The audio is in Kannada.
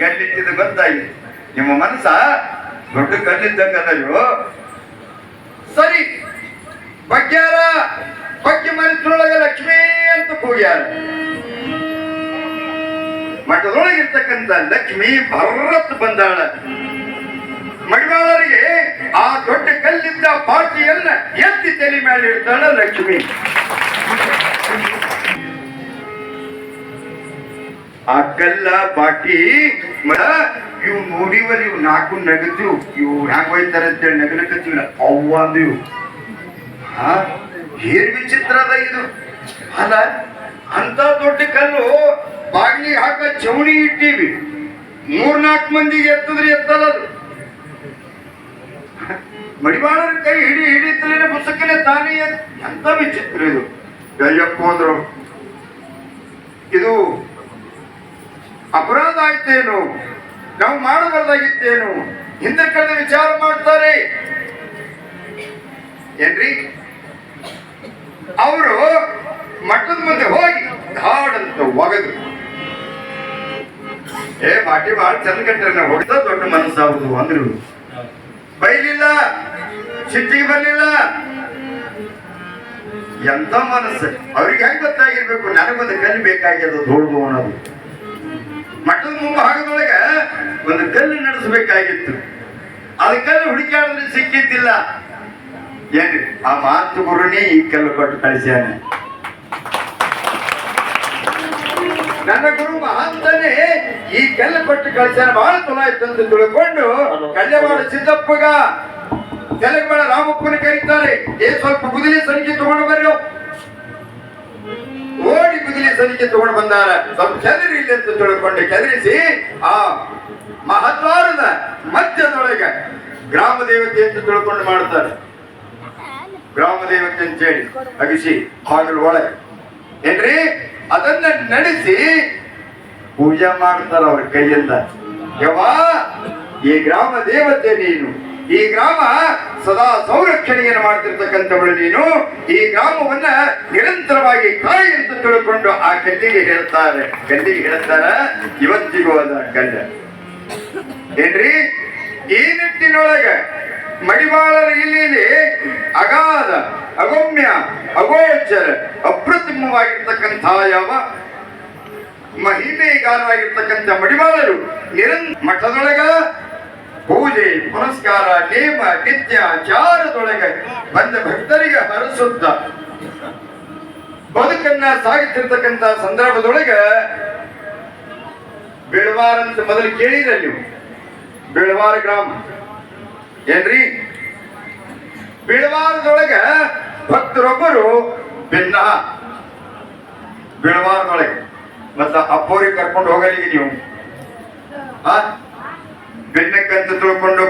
ಕಲ್ಲಿಟ್ಟಿದ್ದು ಗೊತ್ತಾಗಿದೆ ನಿಮ್ಮ ಮನಸ್ಸ ದೊಡ್ಡ ಕಲ್ಲಿದ್ದಂಗದಲ್ವೋ ಸರಿ ಬಗ್ಗ್ಯಾರ ಬಗ್ಗೆ ಮನಸ್ಸಿನೊಳಗೆ ಲಕ್ಷ್ಮೀ ಅಂತ ಕೂಗ್ಯಾರ. ಮಠದೊಳಗಿರ್ತಕ್ಕಂಥ ಲಕ್ಷ್ಮಿ ಭರತ್ ಬಂದಾಳ. ಮಡಿವಾಳರಿಗೆ ಆ ದೊಡ್ಡ ಕಲ್ಲಿದ್ದ ಪಾಟಿಯನ್ನ ಎತ್ತಿ ತಲೆ ಮೇಲೆ ಇಡ್ತಾಳ ಲಕ್ಷ್ಮಿ. ಆ ಕಲ್ಲ ಇವ್ ಮ- ಇವು ನಾಲ್ಕು ನಗದು ಇವು ಹ್ಯಾಂಗ ಹೋಯ್ತಾರ ಅಂತೇಳಿ ನಗಲಕತ್ತೀವಿ ಅವ್ವ ಹಾ ಏನ್ ವಿಚಿತ್ರ ಅದ ಇದು. ಅಲ್ಲ ಅಂತ ದೊಡ್ಡ ಕಲ್ಲು ಬಾಗ್ಲಿ ಹಾಕ ಚೌಣಿ ಇಟ್ಟೀವಿ. ಮೂರ್ನಾಲ್ಕು ಮಂದಿಗೆ ಎತ್ತದ್ರೆ ಎತ್ತಲ್ಲ ಅದು. ಮಡಿವಾಳರ ಕೈ ಹಿಡಿ ಹಿಡಿತಲೇ ಪುಸ್ತಕನೇ ತಾನೇ ಎಂತ ವಿಚಿತ್ರ ಇದು. ಅಯ್ಯಪ್ಪ ಅಂದ್ರು ಇದು ಅಪರಾಧ ಆಯ್ತೇನು? ನಾವು ಮಾಡಬಾರ್ದಾಗಿತ್ತೇನು? ಹಿಂದೆ ಕಡೆ ವಿಚಾರ ಮಾಡ್ತಾರೆ. ಏನ್ರಿ? ಅವರು ಮಠದ ಮುಂದೆ ಹೋಗಿ ಹಾಡಂತ ಒಗದು. ಏ ಬಾಟಿ ಬಾಳ ಚಂದ ಕಟ್ರೆ ಹೊಡೆದ ದೊಡ್ಡ ಮನಸ್ಸಾಗುದು ಅಂದ್ರು. ಬೈಲಿಲ್ಲ ಸಿಟ್ಟಿಗೆ ಬರ್ಲಿಲ್ಲ. ಎಂತ ಮನಸ್ಸು? ಅವ್ರಿಗೆ ಹೆಂಗ್ ಗೊತ್ತಾಗಿರ್ಬೇಕು? ನನಗೊಂದು ಕಲಿ ಬೇಕಾಗ್ಯದ ದೊಡ್ಡದು ಅನ್ನೋದು. ಮಠದ ಮುಂಭಾಗದೊಳಗ ಒಂದು ಕಲ್ಲು ನಡೆಸಬೇಕಾಗಿತ್ತು. ಅದ ಕಲ್ಲು ಹುಡುಕಾಡಿದ್ರೆ ಸಿಕ್ಕಿದ್ದಿಲ್ಲ. ಏನ್ರಿ ಆ ಮಾತು ಗುರುನೇ ಈ ಕಲ್ಲು ಕೊಟ್ಟು ಕಳಿಸ್ಯಾನೆ. ನನ್ನ ಗುರು ಮಹಾಂತನೇ ಈ ಕಲ್ಲು ಕೊಟ್ಟು ಕಳಿಸ್ಯಾನೆ. ಬಹಳ ಚಲೋ ಆಯ್ತು ಅಂತ ತಿಳ್ಕೊಂಡು ಕಲ್ಯವಾಡ ಸಿದ್ದಪ್ಪಗ ಕೆಲಗಳ ರಾಮಪ್ಪನ ಕರೀತಾರೆ. ಏ ಸ್ವಲ್ಪ ಕುದುರೆ ಸಂಖ್ಯೆ ತಗೊಂಡು ಬರ್ರಿ. ಸಲಿಕೆ ತಗೊಂಡು ಬಂದಾರ. ಸ್ವಲ್ಪ ಕೆದರಿ ಇಲ್ಲಿ ಅಂತ ತಿಳ್ಕೊಂಡು ಕೆದರಿಸಿ ಆ ಮಹದ್ವಾರದ ಮಧ್ಯದೊಳಗೆ ಗ್ರಾಮ ದೇವತೆ ಅಂತ ತಿಳ್ಕೊಂಡು ಮಾಡ್ತಾರೆ. ಗ್ರಾಮ ದೇವತೆ ಅಂತ ಹೇಳಿ, ಅಗಿಸಿ ಬಾಗಿಲು ಒಳಗೆ. ಏನ್ರಿ? ಅದನ್ನ ನಡೆಸಿ ಪೂಜೆ ಮಾಡ್ತಾರ ಅವ್ರ ಕೈಯಿಂದ. ಯವಾ ಈ ಗ್ರಾಮ ದೇವತೆ ನೀನು. ಈ ಗ್ರಾಮ ಸದಾ ಸಂರಕ್ಷಣೆಯನ್ನು ಮಾಡ್ತಿರ್ತಕ್ಕಂಥವಳು ನೀನು. ಈ ಗ್ರಾಮವನ್ನ ನಿರಂತರವಾಗಿ ಕಾಯಿ ಅಂತ ತಿಳ್ಕೊಂಡು ಆ ಕಲ್ಲಿಗೆ ಹೇಳ್ತಾರೆ. ಕಲ್ಲಿಗೆ ಹೇಳ್ತಾರ? ಇವತ್ತಿಗೂ ಅದ ಕಲ್ಲ ಏನ್ರಿ? ಈ ನಿಟ್ಟಿನೊಳಗೆ ಮಡಿವಾಳರ ಇಲ್ಲಿ ಅಗಾಧ, ಅಗೋಮ್ಯ, ಅಗೋಚರ, ಅಪ್ರತಿಮವಾಗಿರ್ತಕ್ಕಂಥ ಯಾವ ಮಹಿಮೆಗಾರರಾಗಿರ್ತಕ್ಕಂಥ ಮಡಿವಾಳರು ನಿರಂತರ ಮಠದೊಳಗ ಪೂಜೆ ಪುನಸ್ಕಾರ ನೇಮ ನಿತ್ಯ ಚಾರದೊಳಗೆ ಬಂದ ಭಕ್ತರಿಗೆ ಹರಸುತ್ತ ಬದುಕನ್ನ ಸಾಗುತ್ತಿರ್ತಕ್ಕಂಥ ಸಂದರ್ಭದೊಳಗ ಬೆಳವಾರ ಅಂತ ಮೊದಲು ಕೇಳಿದ್ರ ನೀವು ಬೆಳವಾರ ಗ್ರಾಮ ಏನ್ರಿ ಬಿಳವಾರದೊಳಗ ಭಕ್ತರೊಬ್ಬರು ಭಿನ್ನ ಬಿಳವಾರದೊಳಗೆ ಮತ್ತ ಅಪ್ಪೋರಿಗೆ ಕರ್ಕೊಂಡು ಹೋಗಲಿಗೆ ನೀವು ಆ ಬೆನ್ನಕ್ಕಂತ ತಿಳ್ಕೊಂಡು